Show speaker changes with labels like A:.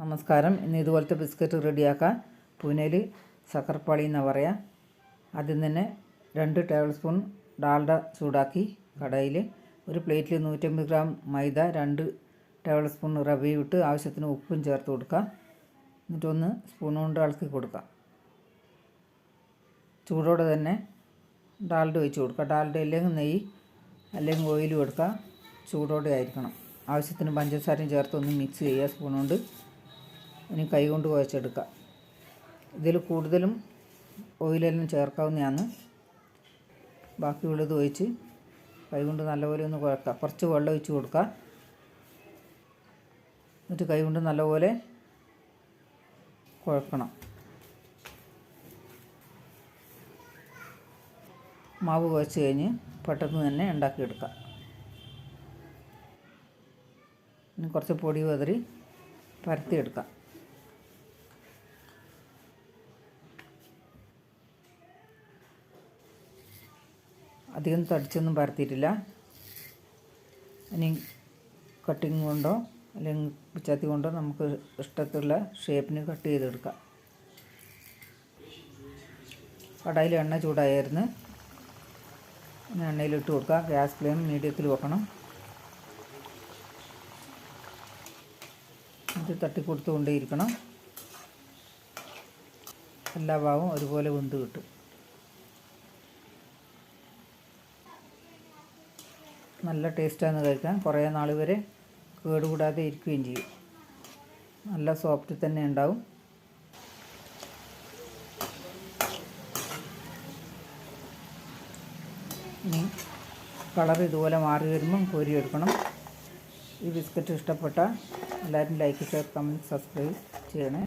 A: നമസ്കാരം. ഇന്ന് ഇതുപോലത്തെ ബിസ്ക്കറ്റ് റെഡിയാക്കാൻ പൂനെയിൽ സക്കർപ്പാളി എന്ന് പറയാം. ആദ്യം തന്നെ രണ്ട് ടേബിൾ സ്പൂൺ ഡാൽഡ ചൂടാക്കി കടയിൽ ഒരു പ്ലേറ്റിൽ നൂറ്റമ്പത് ഗ്രാം മൈദ രണ്ട് ടേബിൾ സ്പൂൺ റവയും ഇട്ട് ആവശ്യത്തിന് ഉപ്പും ചേർത്ത് കൊടുക്കുക എന്നിട്ടൊന്ന് സ്പൂൺ കൊണ്ട് ഇളക്കി കൊടുക്കുക ചൂടോടെ തന്നെ ഡാൽഡ ഒഴിച്ച് കൊടുക്കുക ഡാൽഡ അല്ലെങ്കിൽ നെയ്യ് അല്ലെങ്കിൽ ഓയിലും കൊടുക്കുക ചൂടോടെ ആയിരിക്കണം. ആവശ്യത്തിന് പഞ്ചസാരയും ചേർത്ത് ഒന്ന് മിക്സ് ചെയ്യുക സ്പൂൺ കൊണ്ട്. ഇനി കൈകൊണ്ട് കുഴച്ചെടുക്കുക ഇതിൽ കൂടുതലും ഓയിലെല്ലാം ചേർക്കാവുന്നതാണ്. ബാക്കിയുള്ളത് ഒഴിച്ച് കൈകൊണ്ട് നല്ലപോലെ ഒന്ന് കുഴക്കുക കുറച്ച് വെള്ളം ഒഴിച്ച് കൊടുക്കുക എന്നിട്ട് കൈകൊണ്ട് നല്ലപോലെ കുഴക്കണം. മാവ് കുഴച്ച് കഴിഞ്ഞ് പെട്ടെന്ന് തന്നെ ഉണ്ടാക്കിയെടുക്കാം. ഇനി കുറച്ച് പൊടി വെതറി പരത്തിയെടുക്കാം. അധികം തടിച്ചൊന്നും പരത്തിയിട്ടില്ല. ഇനി കട്ടിങ് കൊണ്ടോ അല്ലെങ്കിൽ പിച്ചാത്തി കൊണ്ടോ നമുക്ക് ഇഷ്ടത്തിലുള്ള ഷേപ്പിന് കട്ട് ചെയ്തെടുക്കാം. കടായിൽ എണ്ണ ചൂടായിരുന്നു. ഇനി എണ്ണയിലിട്ട് കൊടുക്കുക ഗ്യാസ് ഫ്ലെയിം മീഡിയത്തിൽ വെക്കണം. ഇത് തട്ടിക്കൊടുത്തുകൊണ്ടേയിരിക്കണം. എല്ലാ ഭാഗവും ഒരുപോലെ വെന്ത് കിട്ടും. നല്ല ടേസ്റ്റാണ് കഴിക്കാൻ. കുറേ നാൾ വരെ കേടുകൂടാതെ ഇരിക്കുകയും ചെയ്യും. നല്ല സോഫ്റ്റ് തന്നെ ഉണ്ടാവും. ഇനി കളർ ഇതുപോലെ മാറി വരുമ്പം കോരിയെടുക്കണം ഈ ബിസ്ക്കറ്റ് ഇഷ്ടപ്പെട്ട എല്ലാവരും ലൈക്ക് ഷെയർ കമന്റ് സബ്സ്ക്രൈബ് ചെയ്യണേ.